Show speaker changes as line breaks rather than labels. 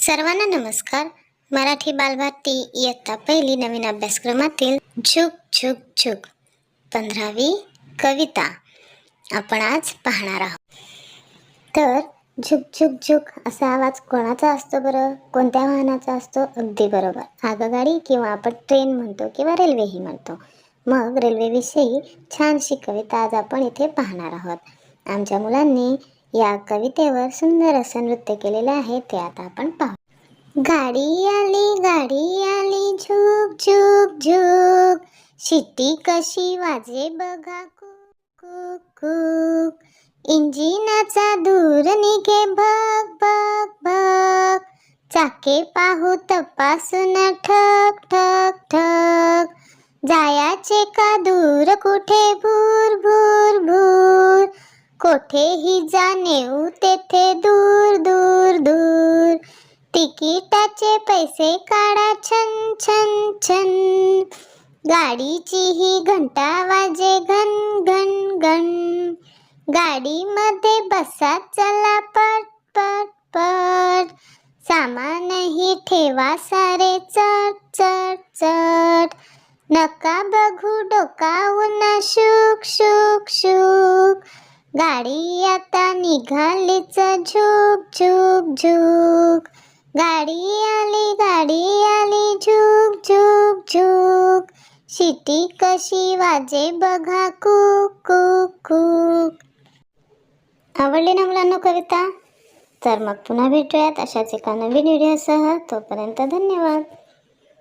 सर्वांना नमस्कार. मराठी बालभारती इयत्ता पहिली नवीन अभ्यासक्रमातील झुक झुक झुक पंधरावी कविता आपण आज पाहणार आहोत. तर झुक झुक झुक असा आवाज कोणाचा असतो बरं? कोणत्या वाहनाचा असतो? अगदी बरोबर. आगगाडी किंवा आपण ट्रेन म्हणतो किंवा रेल्वेही म्हणतो. मग रेल्वेविषयी छानशी कविता आज आपण इथे पाहणार आहोत. आमच्या मुलांनी या कवितेवर सुंदर असं नृत्य केलेलं आहे ते आता आपण पाहू. गाडी आली गाडी आली झुक झुक झुक. शिट्टी कशी वाजे बघा कुक कुक इंजिनाचा दूर निघे भग भग भग. चाके पाहू तपासून ठक ठक ठक जायाचे का दूर कुठे भूर भूर कोठेही जाणेऊ तेथे दूर दूर दूर. तिकिटाचे पैसे काढा छन छन छन. गाडीची ही घंटा वाजे घन घन घन. गाडीमध्ये बसा चला पट पट पट. सामानही ठेवा सारे चट चट चट. नका बघू डोकावून शुक शुक शुक. गाडी आता निघालीच झुक झुक झुक. गाडी आली गाडी आली झुक झुक झुक. शिटी कशी वाजे बघा कुक कुक कुक. आवडली ना मुलांना कविता? तर मग पुन्हा भेटूयात अशाच एका नवीन व्हिडिओसह. तोपर्यंत धन्यवाद.